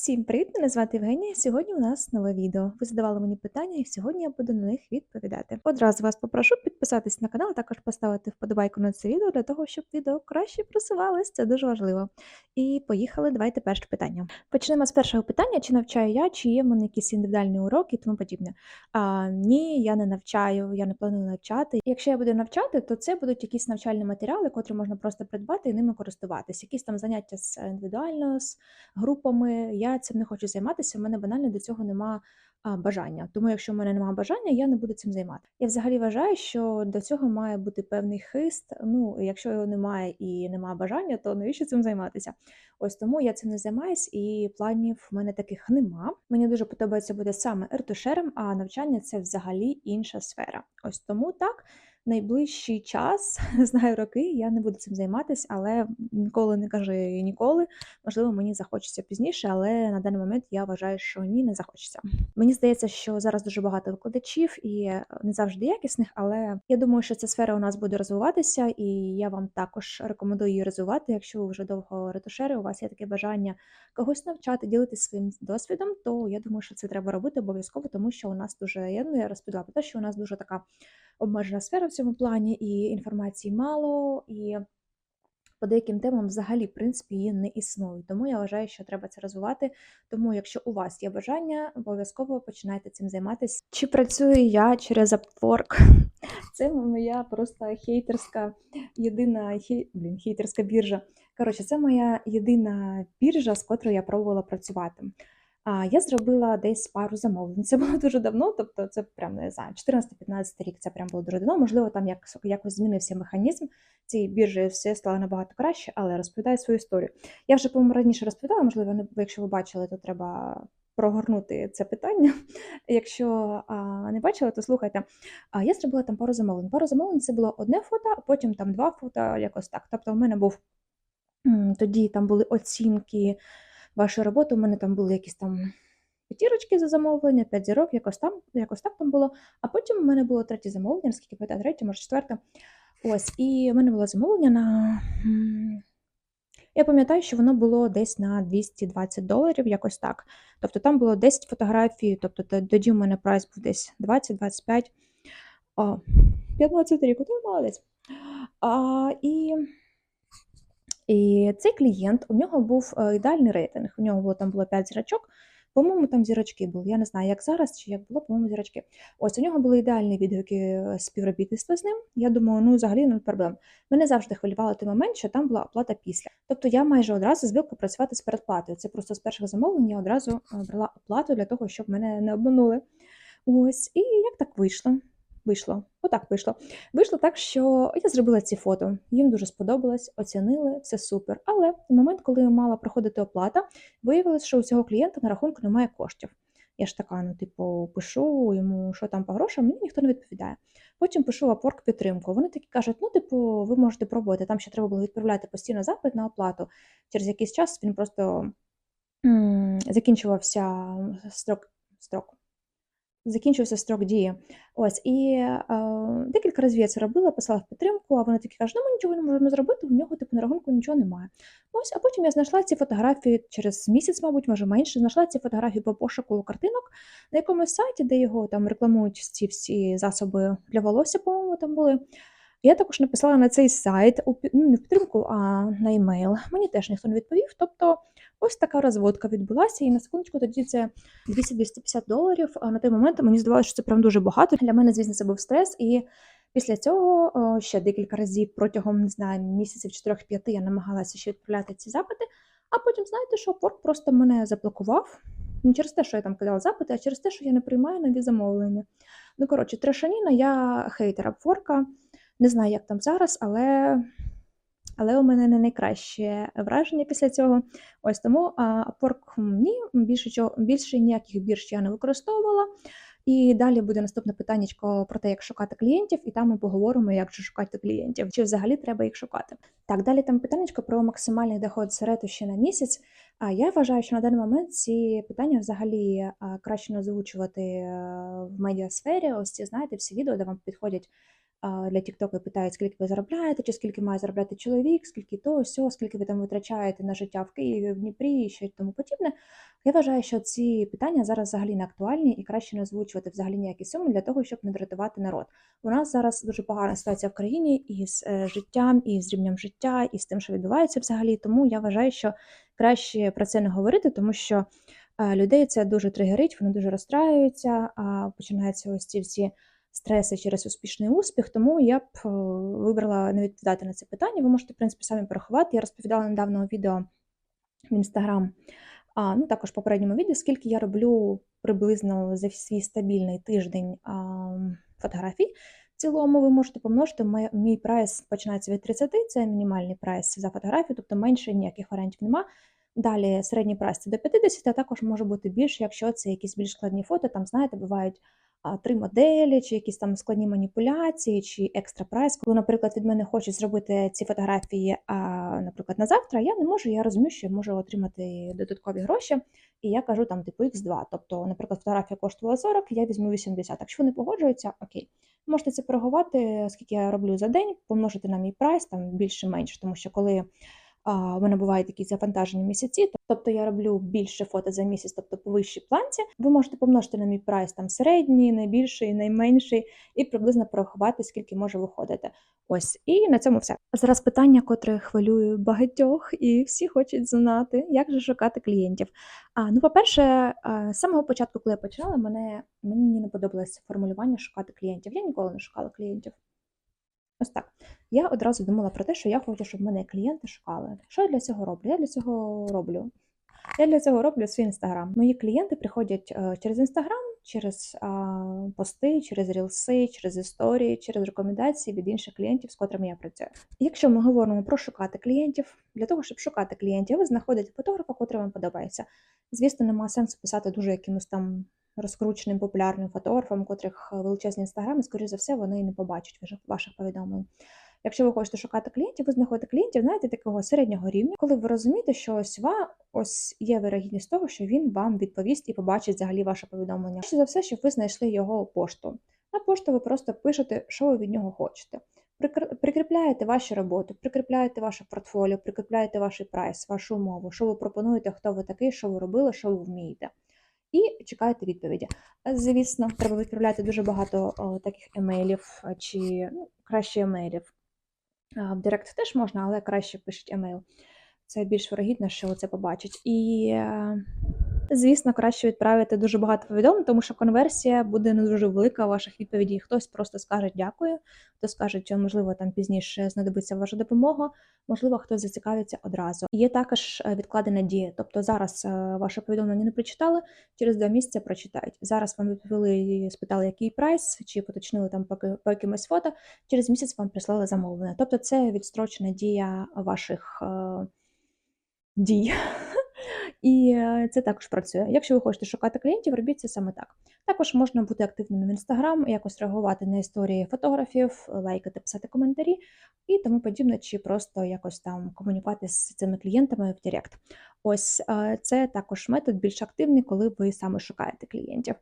Всім привіт! Мене звати Євгенія. Сьогодні у нас нове відео. Ви задавали мені питання, і сьогодні я буду на них відповідати. Одразу вас попрошу підписатись на канал, а також поставити вподобайку на це відео для того, щоб відео краще просувалось. Це дуже важливо. І поїхали. Давайте перше питання. Почнемо з першого питання: чи навчаю я, чи є в мене якісь індивідуальні уроки і тому подібне. А, ні, я не навчаю, я не планую навчати. Якщо я буду навчати, то це будуть якісь навчальні матеріали, котрі можна просто придбати і ними користуватись. Якісь там заняття з індивідуально, з групами. Я цим не хочу займатися. в мене банально до цього нема бажання. Тому, якщо в мене немає бажання, я не буду цим займати. Я взагалі вважаю, що до цього має бути певний хист. Ну, якщо його немає і немає бажання, то навіщо цим займатися? Ось тому я цим не займаюсь, і планів в мене таких нема. Мені дуже подобається бути саме ертушером, а навчання це взагалі інша сфера. Ось тому так найближчий час, знаю роки, я не буду цим займатися, але ніколи не кажи ніколи. Можливо, мені захочеться пізніше, але на даний момент я вважаю, що ні, не захочеться. Мені здається, що зараз дуже багато викладачів і е, не завжди якісних, але я думаю, що ця сфера у нас буде розвиватися, і я вам також рекомендую її розвивати. Якщо ви вже довго ретушери, у вас є таке бажання когось навчати, ділитися своїм досвідом, то я думаю, що це треба робити обов'язково, тому що у нас дуже я, ну, я розповідала про те, що у нас дуже така обмежена сфера в цьому плані, і інформації мало, і по деяким темам взагалі, в принципі, її не існує. Тому я вважаю, що треба це розвивати. Тому, якщо у вас є бажання, обов'язково починайте цим займатися. Чи працюю я через Upwork? Це моя просто хейтерська єдина хей... Блін, хейтерська біржа. Коротше, це моя єдина біржа, з котрою я пробувала працювати. А, я зробила десь пару замовлень. Це було дуже давно, тобто це прям не знаю, 14-15 рік. Це прям було дуже давно. Можливо, там як якось змінився механізм цієї біржі, все стало набагато краще, але розповідаю свою історію. Я вже по-моєму, раніше розповідала, можливо, не якщо ви бачили, то треба. Прогорнути це питання. Якщо а, не бачили, то слухайте. А я зробила там пару замовлень. Пару замовлень це було одне фото, а потім там два фото, якось так. Тобто, у мене був тоді там були оцінки вашої роботи. У мене там були якісь там п'ятірочки за замовлення, п'ять зірок, якось там, якось так там було. А потім у мене було третє замовлення, наскільки пам'ятаю, третє, може четверте. Ось, і в мене було замовлення на. Я пам'ятаю, що воно було десь на 220 доларів, якось так. Тобто там було 10 фотографій, тобто тоді у мене прайс був десь 20-25. 15 рік, то молодець. А, І і цей клієнт, у нього був е, ідеальний рейтинг. У нього було там було 5 зірочок. По-моєму, там зірочки були. Я не знаю, як зараз чи як було, по-моєму, зірочки. Ось у нього були ідеальні відгуки е, співробітництва з ним. Я думаю, ну взагалі не проблем. Мене завжди хвилювало той момент, що там була оплата після. Тобто я майже одразу звикла працювати з передплатою. Це просто з перших замовлень я одразу е, брала оплату для того, щоб мене не обманули. Ось, і як так вийшло? Вийшло, отак вийшло. Вийшло так, що я зробила ці фото. Їм дуже сподобалось, оцінили, все супер. Але в момент, коли мала проходити оплата, виявилось, що у цього клієнта на рахунку немає коштів. Я ж така, ну, типу, пишу йому, що там по грошам, мені ніхто не відповідає. Потім пишу в підтримку. Вони такі кажуть, ну, типу, ви можете пробувати. Там ще треба було відправляти постійно запит на оплату. Через якийсь час він просто м закінчувався строк. строк закінчився строк дії. Ось, і е, декілька разів я це робила, писала в підтримку, а вони такі кажуть, ну ми нічого не можемо зробити, в нього типу на рахунку нічого немає. Ось, а потім я знайшла ці фотографії через місяць, мабуть, може менше, знайшла ці фотографії по пошуку картинок на якомусь сайті, де його там рекламують ці всі засоби для волосся, по-моєму, там були. Я також написала на цей сайт ну, не в підтримку, а на емейл. Мені теж ніхто не відповів. Тобто ось така розводка відбулася, і на секундочку тоді це 200-250 доларів. А на той момент мені здавалося, що це прям дуже багато. Для мене, звісно, це був стрес. І після цього ще декілька разів протягом не знаю, місяців 4-5 я намагалася ще відправляти ці запити. А потім, знаєте, що Upwork просто мене заблокував. Не через те, що я там кидала запити, а через те, що я не приймаю нові замовлення. Ну, коротше, трешаніна, я хейтер Upwork. Не знаю, як там зараз, але але у мене не найкраще враження після цього. Ось тому Upwork ні, більше чого, більше ніяких бірж я не використовувала. І далі буде наступне питання про те, як шукати клієнтів, і там ми поговоримо, як же шукати клієнтів, чи взагалі треба їх шукати. Так, далі там питання про максимальний доход з ретуші на місяць. А я вважаю, що на даний момент ці питання взагалі краще не озвучувати е, в медіасфері. Ось ці знаєте, всі відео, де вам підходять для Тіктоку питають, скільки ви заробляєте, чи скільки має заробляти чоловік, скільки то, сьо, скільки ви там витрачаєте на життя в Києві, в Дніпрі і що тому подібне. Я вважаю, що ці питання зараз взагалі не актуальні і краще не озвучувати взагалі ніякі суми для того, щоб не дратувати народ. У нас зараз дуже погана ситуація в країні і з е, життям, і з рівнем життя, і з тим, що відбувається взагалі. Тому я вважаю, що краще про це не говорити, тому що е, людей це дуже тригерить, вони дуже розстраюються, починаються ось ці всі стреси через успішний успіх. Тому я б е, вибрала не відповідати на це питання. Ви можете, в принципі, самі порахувати. Я розповідала недавно у відео в інстаграм. А, ну, також в попередньому відео, скільки я роблю приблизно за свій стабільний тиждень а, фотографій. В цілому ви можете помножити мій, прайс починається від 30, це мінімальний прайс за фотографію, тобто менше ніяких варіантів нема. Далі середній прайс це до 50, а також може бути більше, якщо це якісь більш складні фото. Там, знаєте, бувають три моделі, чи якісь там складні маніпуляції, чи екстра прайс. Коли, наприклад, від мене хочуть зробити ці фотографії, а, наприклад, на завтра, я не можу, я розумію, що я можу отримати додаткові гроші, і я кажу там типу X2. Тобто, наприклад, фотографія коштувала 40, я візьму 80. Якщо вони погоджуються, окей. Можете це порахувати, скільки я роблю за день, помножити на мій прайс, там більше-менше, тому що коли а, в мене бувають такі завантажені місяці, тобто я роблю більше фото за місяць, тобто по вищій планці. Ви можете помножити на мій прайс там середній, найбільший, найменший, і приблизно порахувати, скільки може виходити. Ось, і на цьому все. Зараз питання, котре хвилює багатьох, і всі хочуть знати, як же шукати клієнтів. А, ну, по-перше, з самого початку, коли я почала, мене мені не подобалося формулювання шукати клієнтів. Я ніколи не шукала клієнтів. Ось так. Я одразу думала про те, що я хочу, щоб мене клієнти шукали. Що я для цього роблю? Я для цього роблю. Я для цього роблю свій інстаграм. Мої клієнти приходять е, через інстаграм, через а, пости, через рілси, через історії, через рекомендації від інших клієнтів, з котрими я працюю. Якщо ми говоримо про шукати клієнтів, для того, щоб шукати клієнтів, ви знаходите фотографа, котрий вам подобається. Звісно, немає сенсу писати дуже якимось там розкрученим популярним фотографам, котрих величезні інстаграми, скоріш за все, вони не побачать ваших, повідомлень. Якщо ви хочете шукати клієнтів, ви знаходите клієнтів, знаєте, такого середнього рівня, коли ви розумієте, що ось ва, ось є вирогідність того, що він вам відповість і побачить взагалі ваше повідомлення. Що за все, щоб ви знайшли його пошту. На пошту ви просто пишете, що ви від нього хочете. Прикріпляєте ваші роботи, прикріпляєте ваше портфоліо, прикріпляєте ваш прайс, вашу умову, що ви пропонуєте, хто ви такий, що ви робили, що ви вмієте. І чекаєте відповіді. Звісно, треба відправляти дуже багато таких емейлів, чи ну, краще емейлів. В Директ теж можна, але краще пишіть емейл. Це більш вирогідно, що це побачить. І, е, звісно, краще відправити дуже багато повідомлень, тому що конверсія буде не дуже велика ваших відповідей. Хтось просто скаже дякую, хтось скаже, що можливо там пізніше знадобиться ваша допомога, можливо, хтось зацікавиться одразу. Є також е, відкладена дія, тобто зараз е, ваше повідомлення не прочитали, через два місяці прочитають. Зараз вам відповіли, спитали, який прайс, чи поточнили там по якимось фото. Через місяць вам прислали замовлення. Тобто, це відстрочена дія ваших е, дій. І е, це також працює. Якщо ви хочете шукати клієнтів, робіть це саме так. Також можна бути активним в інстаграм, якось реагувати на історії фотографів, лайкати, писати коментарі і тому подібне, чи просто якось там комунікувати з цими клієнтами в Директ. Ось е, це також метод більш активний, коли ви саме шукаєте клієнтів.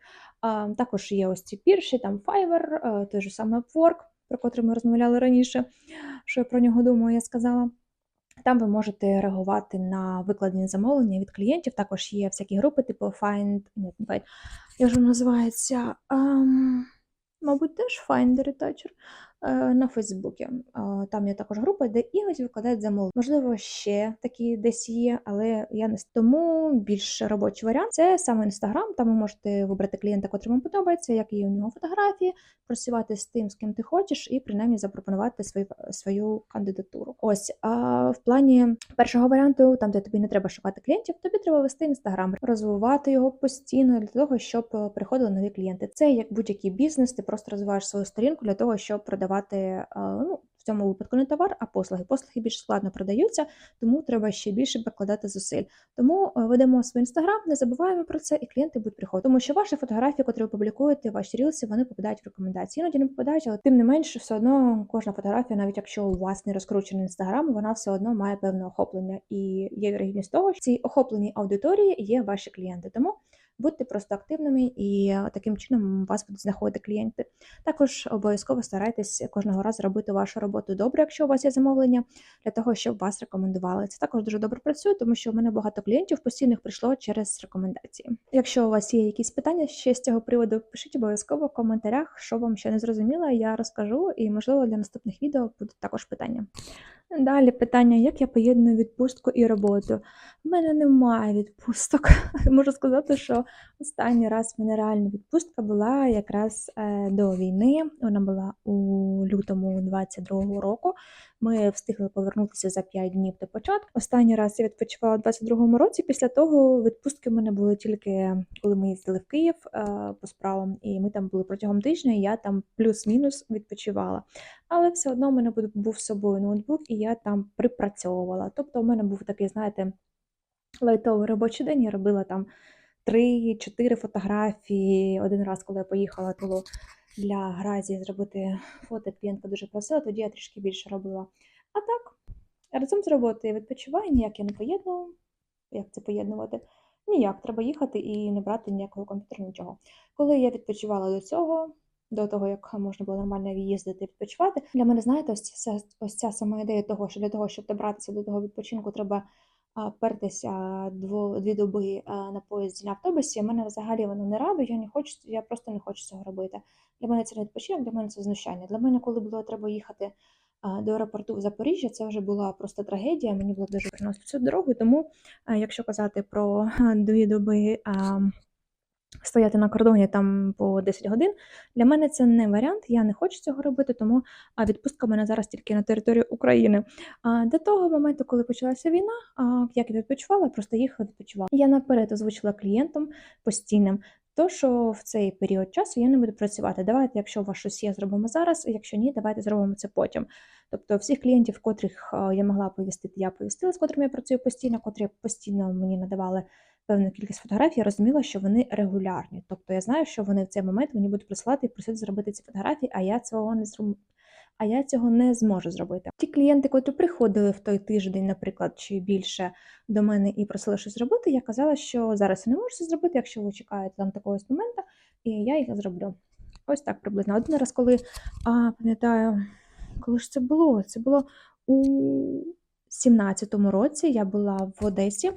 Також є ось ці пірші, там Fiverr, е, той же самий Upwork, про котрий ми розмовляли раніше, що я про нього думаю, я сказала. Там ви можете реагувати на викладені замовлення від клієнтів. Також є всякі групи, типу Find, ні, не Find, як же називається? Um, мабуть, теж Find Retoucher. Е, на Фейсбуці. Е, там є також група, де іноді викладають замовлення. Можливо, ще такі десь є, але я не тому більш робочий варіант це саме інстаграм. Там ви можете вибрати клієнта, котрий вам подобається, як є у нього фотографії, працювати з тим, з ким ти хочеш, і принаймні запропонувати свою свою кандидатуру. Ось а в плані першого варіанту, там де тобі не треба шукати клієнтів, тобі треба вести інстаграм, розвивати його постійно для того, щоб приходили нові клієнти. Це як будь-який бізнес, ти просто розвиваєш свою сторінку для того, щоб продавати продавати ну, в цьому випадку не товар, а послуги. Послуги більш складно продаються, тому треба ще більше прикладати зусиль. Тому ведемо свій інстаграм, не забуваємо про це, і клієнти будуть приходити. Тому що ваші фотографії, які ви публікуєте, ваші рілси, вони попадають в рекомендації. Іноді не попадають, але тим не менше, все одно кожна фотографія, навіть якщо у вас не розкручений інстаграм, вона все одно має певне охоплення. І є вірогідність того, що в цій охопленій аудиторії є ваші клієнти. Тому Будьте просто активними і таким чином вас будуть знаходити клієнти. Також обов'язково старайтесь кожного разу робити вашу роботу добре, якщо у вас є замовлення, для того, щоб вас рекомендували. Це також дуже добре працює, тому що у мене багато клієнтів постійних прийшло через рекомендації. Якщо у вас є якісь питання ще з цього приводу, пишіть обов'язково в коментарях, що вам ще не зрозуміло, я розкажу, і можливо для наступних відео будуть також питання. Далі питання: як я поєдную відпустку і роботу? У мене немає відпусток. Можу сказати, що останній раз в мене реальна відпустка була якраз е, до війни. Вона була у лютому 22-го року. Ми встигли повернутися за 5 днів до початку. Останній раз я відпочивала у 22-му році. Після того відпустки в мене були тільки коли ми їздили в Київ е, по справам, і ми там були протягом тижня. і Я там плюс-мінус відпочивала. Але все одно у мене був- з собою ноутбук, і я там припрацьовувала. Тобто, у мене був такий, знаєте, лайтовий робочий день. Я робила там 3-4 фотографії. Один раз, коли я поїхала, було для Гразі зробити фото, клієнтка дуже просила, тоді я трішки більше робила. А так, разом з роботою відпочиваю, ніяк я не поєдную. Як це поєднувати? Ніяк, треба їхати і не брати ніякого комп'ютера, нічого. Коли я відпочивала до цього, до того, як можна було нормально їздити відпочивати, для мене, знаєте, ось ця, ось ця сама ідея того, що для того, щоб добратися до того відпочинку, треба пертися дво, дві доби на поїзді на автобусі. Мене взагалі воно не радує, я не хочу, я просто не хочу цього робити. Для мене це не відпочинок, для мене це знущання. Для мене, коли було треба їхати до аеропорту в Запоріжжя, це вже була просто трагедія. Мені було дуже приносити цю дорогу. Тому, якщо казати про дві доби. Стояти на кордоні там по 10 годин. Для мене це не варіант, я не хочу цього робити, тому відпустка в мене зараз тільки на території України. А, До того моменту, коли почалася війна, як я відпочивала, просто їхала відпочивала. Я наперед озвучила клієнтам постійним. То, що в цей період часу я не буду працювати. Давайте, якщо у вас щось є, зробимо зараз, якщо ні, давайте зробимо це потім. Тобто, всіх клієнтів, котрих я могла повістити, я повістила, з котрими я працюю постійно, котрі постійно мені надавали певну кількість фотографій, я розуміла, що вони регулярні. Тобто я знаю, що вони в цей момент мені будуть присилати і просити зробити ці фотографії, а я цього не зроб... а я цього не зможу зробити. Ті клієнти, котрі приходили в той тиждень, наприклад, чи більше до мене і просили щось зробити, я казала, що зараз я не можу це зробити, якщо ви чекаєте там такого моменту, і я їх зроблю. Ось так приблизно. Один раз, коли а, пам'ятаю, коли ж це було? Це було у 17-му році я була в Одесі.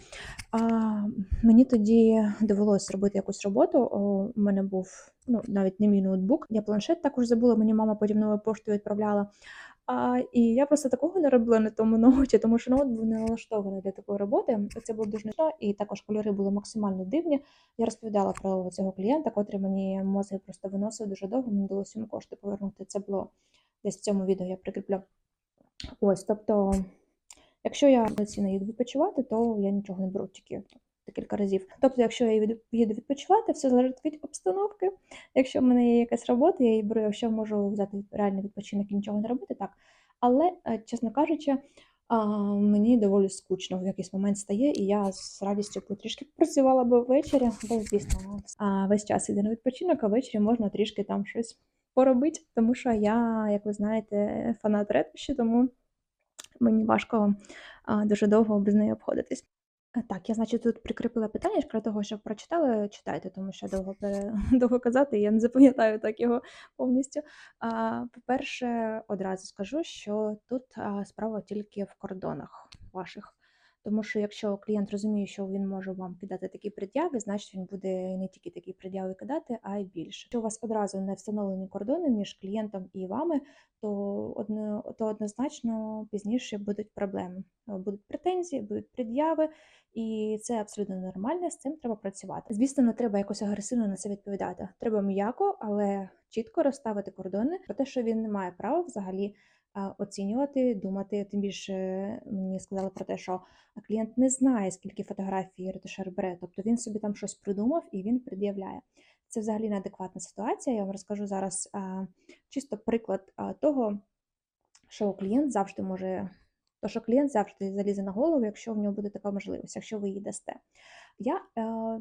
А, мені тоді довелося робити якусь роботу. У мене був ну, навіть не мій ноутбук. Я планшет також забула, мені мама потім новою поштою відправляла. А, і я просто такого не робила на тому ноуті, тому що ноут був не налаштований для такої роботи. Це було дуже нічого, і також кольори були максимально дивні. Я розповідала про цього клієнта, котрий мені мозги просто виносив дуже довго. Мені вдалося йому кошти повернути. Це було десь в цьому відео. Я прикріплю. Ось, тобто. Якщо я повноцінно їду відпочивати, то я нічого не беру тільки декілька разів. Тобто, якщо я їду відпочивати, все залежить від обстановки. Якщо в мене є якась робота, я її беру, якщо можу взяти реальний відпочинок і нічого не робити, так. Але, е, чесно кажучи, мені доволі скучно в якийсь момент стає, і я з радістю потрішки працювала би ввечері, бо, звісно, а весь час іде на відпочинок, а ввечері можна трішки там щось поробити, тому що я, як ви знаєте, фанат ретуші, тому мені важко дуже довго без неї обходитись. Е, Так, я, значить, тут прикріпила питання про того, що прочитали, читайте, тому що довго довго казати, я не запам'ятаю так його повністю. По-перше, одразу скажу, що тут справа тільки в кордонах ваших. Тому що якщо клієнт розуміє, що він може вам кидати такі пред'яви, значить він буде не тільки такі пред'яви кидати, а й більше. Якщо у вас одразу не встановлені кордони між клієнтом і вами, то одно, то однозначно пізніше будуть проблеми. Будуть претензії, будуть пред'яви, і це абсолютно нормально. З цим треба працювати. Звісно, не треба якось агресивно на це відповідати. Треба м'яко, але чітко розставити кордони про те, що він не має права взагалі оцінювати, думати. Тим більше мені сказали про те, що клієнт не знає, скільки фотографій ретушер бере, тобто він собі там щось придумав і він пред'являє. Це взагалі неадекватна ситуація. Я вам розкажу зараз чисто приклад того, що клієнт завжди може. То, що клієнт завжди залізе на голову, якщо в нього буде така можливість, якщо ви її дасте. Я е,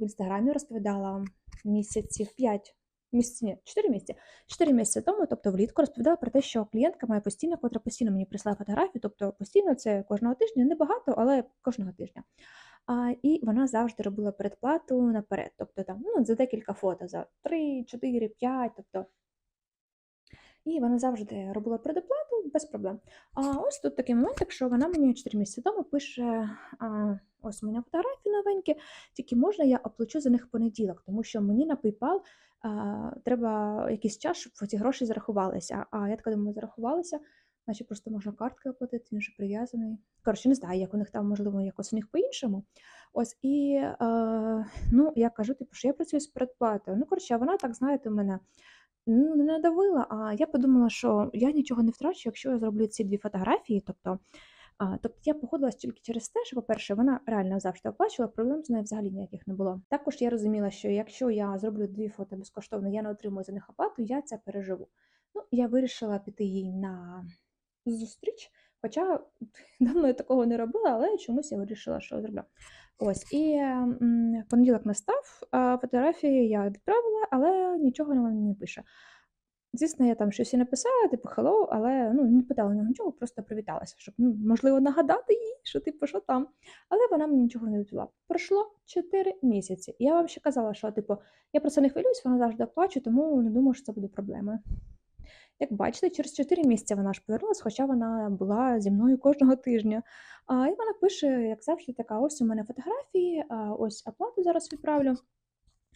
в інстаграмі розповідала місяців 5, місяці, ні, 4 місяці. 4 місяці тому, тобто влітку, розповідала про те, що клієнтка має постійно, котра постійно мені прислала фотографію, тобто постійно це кожного тижня, небагато, але кожного тижня. А, і вона завжди робила передплату наперед. Тобто там ну, за декілька фото, за 3, 4, 5, тобто і вона завжди робила предоплату без проблем. А ось тут такий момент, якщо вона мені 4 місяці тому пише: а, ось у мене фотографії новенькі, тільки можна я оплачу за них понеділок, тому що мені на PayPal а, треба якийсь час, щоб ці гроші зарахувалися. А я така думаю, зарахувалися, значить просто можна карткою оплатити, він вже прив'язаний. Коротше, не знаю, як у них там, можливо, якось у них по-іншому. Ось і е, ну, я кажу, типу, що я працюю з предплатою. Ну, коротше, вона так, знаєте, у мене. Ну, не надавила, а я подумала, що я нічого не втрачу, якщо я зроблю ці дві фотографії. Тобто, а, тобто я погодилась тільки через те, що, по-перше, вона реально завжди оплачувала, проблем з нею взагалі ніяких не було. Також я розуміла, що якщо я зроблю дві фото безкоштовно, я не отримую за них оплату, я це переживу. Ну, я вирішила піти їй на зустріч, хоча давно я такого не робила, але чомусь я вирішила, що зроблю. Ось, і м, понеділок настав, фотографії я відправила, але нічого вона не пише. Звісно, я там щось і написала, типу hello, але ну, не питала нього нічого, просто привіталася, щоб ну, можливо нагадати їй, що типу, що там. Але вона мені нічого не відповіла. Пройшло 4 місяці. Я вам ще казала, що типу, я про це не хвилююсь, вона завжди плачу, тому не думаю, що це буде проблемою. Як бачите, через 4 місяці вона ж повернулася, хоча вона була зі мною кожного тижня. А, і вона пише, як завжди, така: ось у мене фотографії, а, ось оплату зараз відправлю.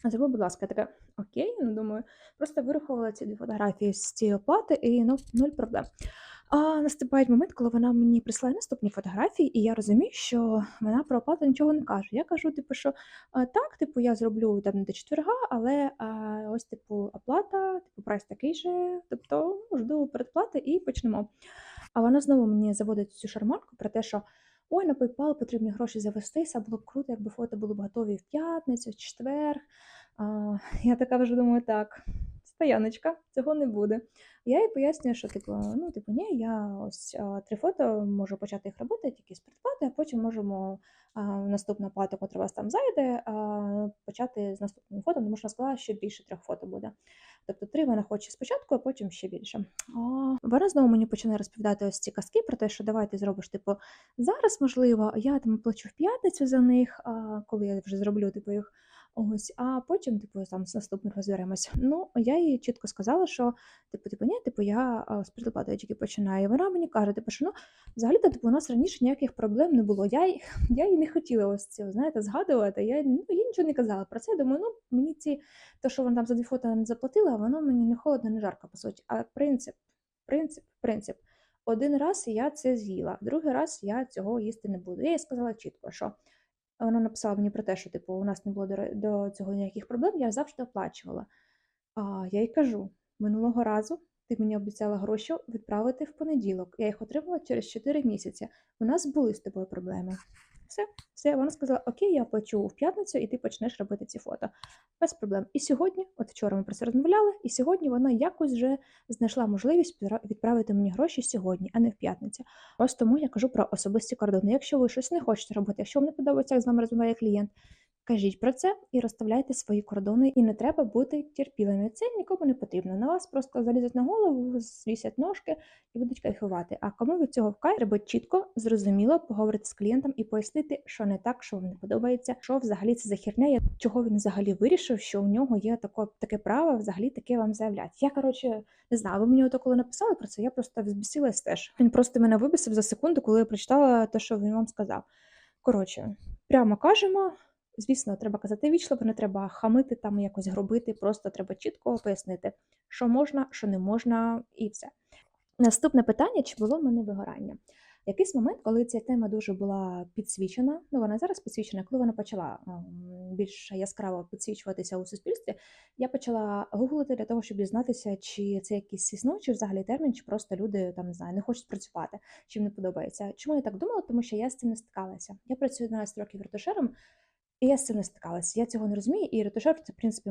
Зроби, будь ласка, я така, окей, ну думаю, просто вирахувала ці дві фотографії з цієї оплати і ну, нуль проблем. А наступає момент, коли вона мені присилає наступні фотографії, і я розумію, що вона про оплату нічого не каже. Я кажу, типу, що так, типу, я зроблю там до четверга, але а, ось типу оплата, типу, прайс такий же, тобто жду передплати і почнемо. А вона знову мені заводить цю шарманку про те, що ой, на PayPal потрібні гроші завестися, було б круто, якби фото були б готові в п'ятницю, в четвер. А, я така вже думаю, так, стояночка, цього не буде. Я їй пояснюю, що типу, ну, типу, ні, я ось а, три фото можу почати їх робити тільки з предплати, а потім можемо а, наступна плата, у вас там зайде, а, почати з наступним фото, тому що сказала, що більше трьох фото буде. Тобто три вона хоче спочатку, а потім ще більше. А, вона знову мені починає розповідати ось ці казки про те, що давай ти зробиш, типу, зараз можливо, я там плачу в п'ятницю за них, а, коли я вже зроблю типу, їх. Ось, а потім, типу, там з наступним розберемось. Ну, я їй чітко сказала, що типу, типу, ні, типу, я з предоплати тільки починаю. І вона мені каже, типу, що ну, взагалі-то типу, у нас раніше ніяких проблем не було. Я я їй не хотіла ось це, знаєте, згадувати. Я, ну, я нічого не казала про це. Думаю, ну мені ці, то, що вона там за дві фото не заплатила, воно мені не холодно, не жарко, по суті. Але принцип, принцип, принцип. Один раз я це з'їла, другий раз я цього їсти не буду. Я їй сказала чітко, що вона написала мені про те, що типу, у нас не було до, цього ніяких проблем, я завжди оплачувала. А я їй кажу: минулого разу ти мені обіцяла гроші відправити в понеділок. Я їх отримала через 4 місяці. У нас були з тобою проблеми. Все, все. Вона сказала: Окей, я плачу в п'ятницю, і ти почнеш робити ці фото. Без проблем. І сьогодні, от вчора ми про це розмовляли, і сьогодні вона якось вже знайшла можливість відправити мені гроші сьогодні, а не в п'ятницю. Ось тому я кажу про особисті кордони. Якщо ви щось не хочете робити, якщо вам не подобається, як з вами розмовляє клієнт, кажіть про це і розставляйте свої кордони. І не треба бути терпілими. Це нікому не потрібно. На вас просто залізуть на голову, звісять ножки і будуть кайфувати. А кому від цього вкай, треба чітко, зрозуміло поговорити з клієнтом і пояснити, що не так, що вам не подобається, що взагалі це за херня, чого він взагалі вирішив, що у нього є тако, таке право взагалі таке вам заявляти. Я коротше не знаю, ви мені ото коли написали про це, я просто взбісилась теж. Він просто мене вибісив за секунду, коли я прочитала те, що він вам сказав. Коротше, прямо кажемо. Звісно, треба казати вічливо, не треба хамити там якось гробити, просто треба чітко пояснити, що можна, що не можна, і все. Наступне питання: чи було в мене вигорання? Якийсь момент, коли ця тема дуже була підсвічена, ну вона зараз підсвічена, коли вона почала більш яскраво підсвічуватися у суспільстві, я почала гуглити для того, щоб дізнатися, чи це якийсь існує, чи взагалі термін, чи просто люди там не знаю, не хочуть працювати, чи їм не подобається. Чому я так думала? Тому що я з цим не стикалася. Я працюю 12 років ретушером, і я з цим не стикалася. Я цього не розумію, і ретушер це в принципі.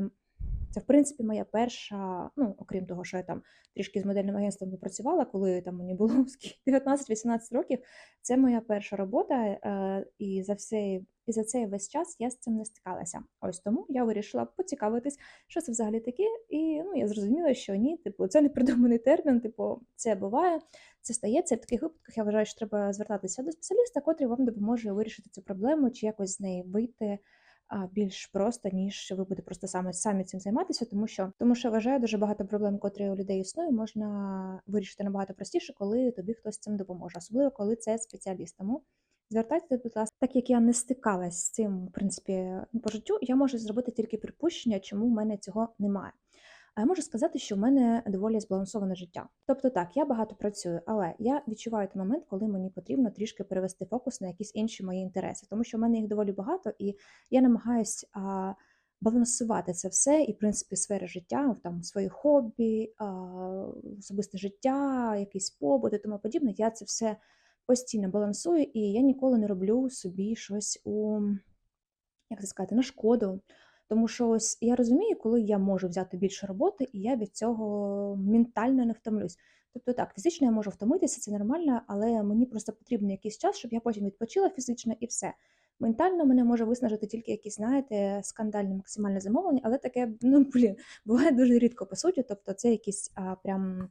Це, в принципі, моя перша, ну, окрім того, що я там трішки з модельним агентством попрацювала, коли там мені було скільки, 19-18 років. Це моя перша робота, е, і за все, і за цей весь час я з цим не стикалася. Ось тому я вирішила поцікавитись, що це взагалі таке. І ну, я зрозуміла, що ні, типу, це не придуманий термін, типу, це буває, це стається. В таких випадках я вважаю, що треба звертатися до спеціаліста, котрий вам допоможе вирішити цю проблему чи якось з неї вийти більш просто, ніж ви будете просто саме самі цим займатися, тому що тому що вважаю дуже багато проблем, котрі у людей існує, можна вирішити набагато простіше, коли тобі хтось цим допоможе, особливо коли це спеціаліст. Тому звертайтеся, будь ласка, так як я не стикалась з цим, в принципі, по життю, я можу зробити тільки припущення, чому в мене цього немає. А я можу сказати, що в мене доволі збалансоване життя. Тобто так, я багато працюю, але я відчуваю той момент, коли мені потрібно трішки перевести фокус на якісь інші мої інтереси, тому що в мене їх доволі багато, і я намагаюсь а, балансувати це все, і в принципі сфери життя, там свої хобі, а, особисте життя, якийсь побут і тому подібне. Я це все постійно балансую, і я ніколи не роблю собі щось у як це сказати, на шкоду. Тому що ось я розумію, коли я можу взяти більше роботи, і я від цього ментально не втомлюсь. Тобто так, фізично я можу втомитися, це нормально, але мені просто потрібен якийсь час, щоб я потім відпочила фізично і все. Ментально мене може виснажити тільки якісь, знаєте, скандальні максимальне замовлення, але таке, ну блін, буває дуже рідко по суті. Тобто це якісь а, прям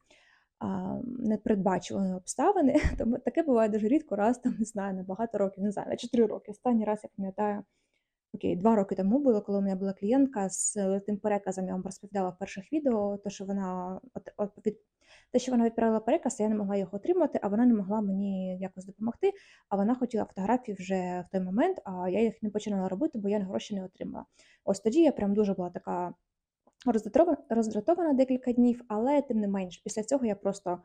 непередбачувані обставини. Тому таке буває дуже рідко, раз там не знаю, на багато років, не знаю, на 4 роки. Останній раз я пам'ятаю. Окей, два роки тому було, коли у мене була клієнтка з тим переказом, я вам розповідала в перших відео, то що вона від, те, що вона відправила переказ, я не могла його отримати, а вона не могла мені якось допомогти. А вона хотіла фотографії вже в той момент, а я їх не починала робити, бо я гроші не отримала. Ось тоді я прям дуже була така роздратована, декілька днів, але тим не менш, після цього я просто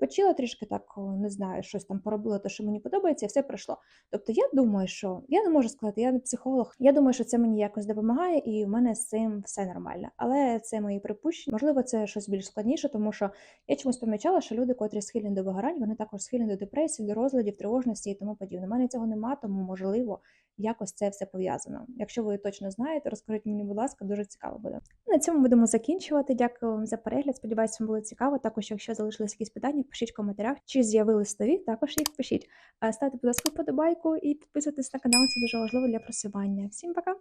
відпочила трішки так, не знаю, щось там поробила, те, що мені подобається, і все пройшло. Тобто я думаю, що я не можу сказати, я не психолог. Я думаю, що це мені якось допомагає, і в мене з цим все нормально. Але це мої припущення. Можливо, це щось більш складніше, тому що я чомусь помічала, що люди, котрі схильні до вигорань, вони також схильні до депресії, до розладів, тривожності і тому подібне. У мене цього нема, тому можливо. Якось це все пов'язано. Якщо ви точно знаєте, розкажіть мені, будь ласка, дуже цікаво буде. На цьому будемо закінчувати. Дякую вам за перегляд. Сподіваюся, вам було цікаво. Також, якщо залишились якісь питання, пишіть в коментарях. Чи з'явились нові, також їх пишіть. Ставте, будь ласка, вподобайку і підписуйтесь на канал. Це дуже важливо для просування. Всім пока!